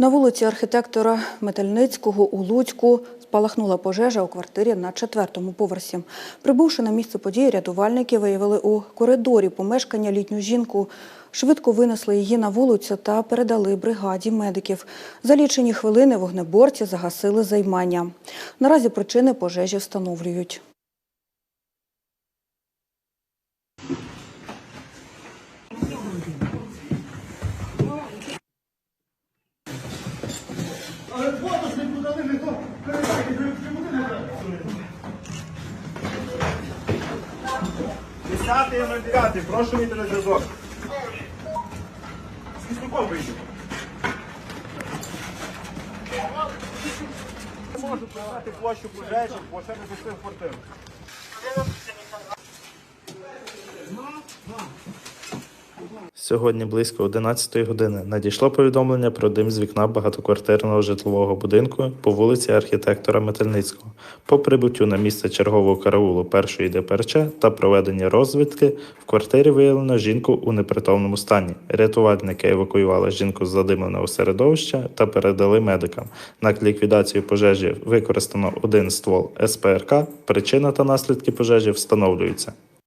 На вулиці архітектора Метельницького у Луцьку спалахнула пожежа у квартирі на четвертому поверсі. Прибувши на місце події, рятувальники виявили у коридорі помешкання літню жінку. Швидко винесли її на вулицю та передали бригаді медиків. За лічені хвилини вогнеборці загасили займання. Наразі причини пожежі встановлюють. Десятий на дев'ятий, прошу мій телезв'язок. З вістуком вийдемо. Можу прийняти площу пожежі, бо ще не зайшли квартиру. Сьогодні близько 11 години надійшло повідомлення про дим з вікна багатоквартирного житлового будинку по вулиці архітектора Метельницького. По прибуттю на місце чергового караулу першої ДПРЧ та проведення розвідки в квартирі виявлено жінку у непритомному стані. Рятувальники евакуювали жінку з задимленого середовища та передали медикам. На ліквідацію пожежі використано один ствол СПРК. Причина та наслідки пожежі встановлюються.